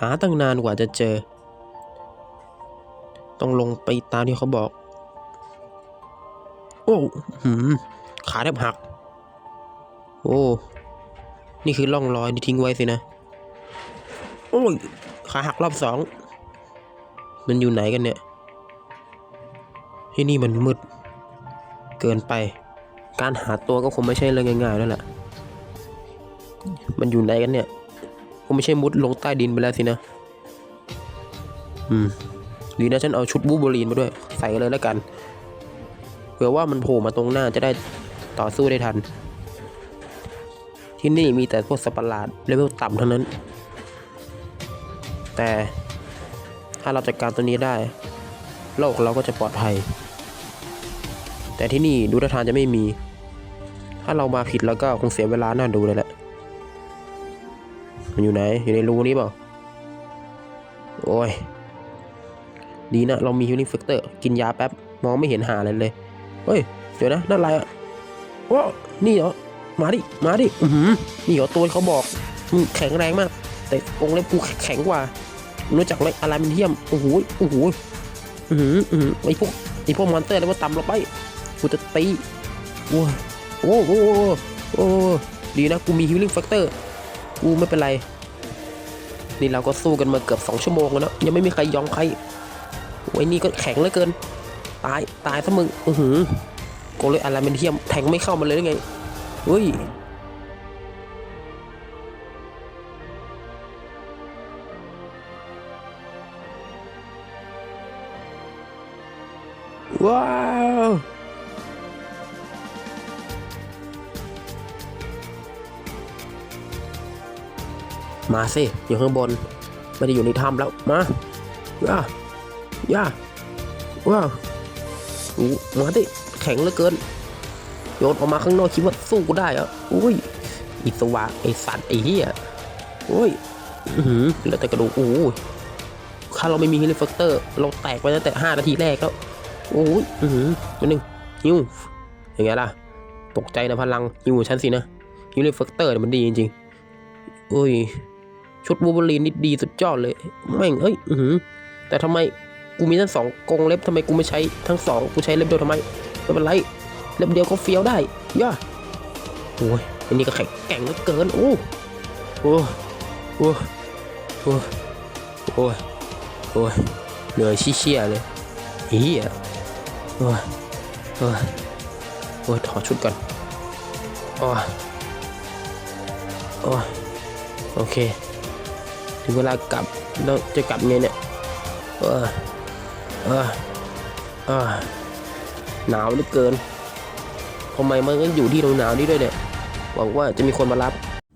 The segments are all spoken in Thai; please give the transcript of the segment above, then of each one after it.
หาตั้งนานกว่าจะเจอ ต้องลงไปตามที่เขาบอก โอ้หืมขาแทบหัก โอ้ นี่คือร่องรอยที่ทิ้งไว้สินะ โอ้ยขาหักรอบสอง มันอยู่ไหนกันเนี่ย ที่นี่มันมืด เกินไป การหาตัวก็คงไม่ใช่เรื่องง่ายๆแล้วแหละมันอยู่ไหนกันเนี่ย คงไม่ใช่มุดลงใต้ดินไปแล้วสินะ อืมดีนะฉันเอาชุดบูบูลีนมาด้วย ใส่เลยแล้วกัน เผื่อว่ามันโผล่มาตรงหน้าจะได้ต่อสู้ได้ทัน ที่นี่มีแต่พวกสัตว์ประหลาดเลเวลต่ำเท่านั้น แต่ถ้าเราจัดการตัวนี้ได้ โลกเราก็จะปลอดภัย แต่ที่นี่ดูท่าทางจะไม่มี ถ้าเรามาผิดแล้วก็คงเสียเวลาน่าดูเลยแหละ มันอยู่ไหน อยู่ในรูนี้เปล่า โอ้ย ดีนะ เรามี healing factor กินยาแป๊บ มองไม่เห็นหาอะไรเลย เฮ้ย เดี๋ยวนะ นั่นอะไรอะว้าวนี่เหรอ มาดิ มาดิ อือหือนี่เหรอตัวเขาบอกมึงแข็งแรงมาก แต่องเล็บกูแข็งกว่า รู้จักเลยอะไรมันเทียม โอ้โห โอ้โห อือหืออือหือไอพวกไอพวกมอนเตอร์แล้วว่าต่ำเราไป กูจะตีโอ้ยโอ้โหโอ้โหโอ้ดีนะ กูมี healing factor กููไม่เป็นไร นี่เราก็สู้กันมาเกือบสองชั่วโมงแล้วนะยังไม่มีใครยอมใครโอ้ยนี่ก็แข็งเหลือเกิน ตายตายซะมึงอือหือโกเลยอะไรมันเทียมแทงไม่เข้ามาเลยได้ไงเฮ้ยว้าว มาสิอยู่ข้างบน ไม่ได้อยู่ในถ้ำแล้ว มาย่าย่าว้าวมาดิแข็งเหลือเกิน โยนออกมาข้างนอกคิดว่าสู้กูได้เหรออุ้ยอิสวะไอสัตว์ไอเหี้ยโอ้ยอื้อหือเหลือแต่กระดูกโอ้ยถ้าเราไม่มีฮิลิฟเตอร์ เราแตกไปตั้งแต่ห้านาทีแรกแล้วโอ้ยอือหือตัวหนึ่งฮิวอย่างไงล่ะ ตกใจนะพลังฮิวฉันสินะฮิลิฟเตอร์มันดีจริงๆโอ้ย ชุดวูล์ฟเวอรีนนี่ดีสุดยอดเลย แม่งเอ้ย อือแต่ทำไมกูมีทั้งสองกงเล็บทำไมกูไม่ใช้ทั้งสองกูใช้เล็บเดียวทำไมไม่เป็นไรเล็บเดียวก็เฟี้ยวได้ย่าโอ้ยอันนี้ก็แข็งแกร่งเหลือเกินโอ้โอ้โอ้โอ้โอ้โอ้ยเหนื่อยชี้เชี่ยเลยเฮียโอ้ยโอ้ยโอ้ยถอดชุดก่อนโอ้ยโอ้ยโอเค ถึงเวลากลับแล้วจะกลับไงเนี่ยเออเออเออหนาวเหลือเกินทำไมมันก็อยู่ที่หนาวๆนี้ด้วยเนี่ยหวังว่าจะมีคนมารับ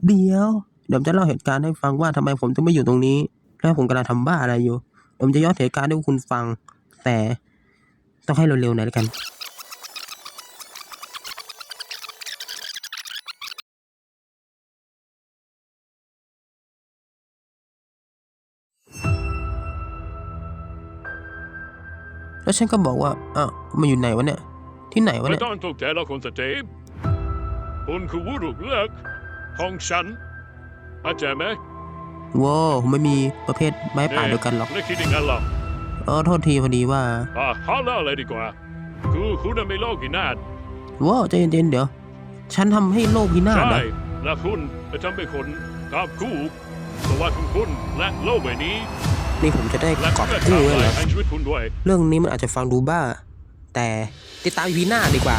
เดี๋ยวเดี๋ยวจะเล่าเหตุการณ์ให้ฟังว่าทำไมผมถึงไม่อยู่ตรงนี้ แล้วผมกำลังทำบ้าอะไรอยู่ผมจะย้อนเหตุการณ์ให้คุณฟัง แต่ต้องให้เร็วๆหน่อยแล้วกัน แล้วฉันก็บอกว่าอ้าวมันอยู่ไหนวะเนี่ย ที่ไหนวะไม่เนี่ย ต้องตกใจแล้วคุณสตีฟคุณคือวุรุเลือกของฉันเข้าใจไหมว้าวไม่มีประเภทไม้ป่าเดียวกันหรอก ไม่คิดอย่างนั้นหรอกเออโทษทีพอดีว่าอะเขาเล่าเลยดีกว่า คือคุณน่ะไม่โลกกินาศว้าวใจเย็นๆเดี๋ยว ฉันทำให้โลกพินาศใช่นะและคุณจะทำให้คนกอบคู่ตัวว่าของคุณและโลกใบนี้ นี่ผมจะได้และกอบเพื่อกู้ทำเลยเหรอลายชีวิตคุณด้วยเรื่องนี้มันอาจจะฟังดูบ้า แต่ติดตามพีหน้าดีกว่า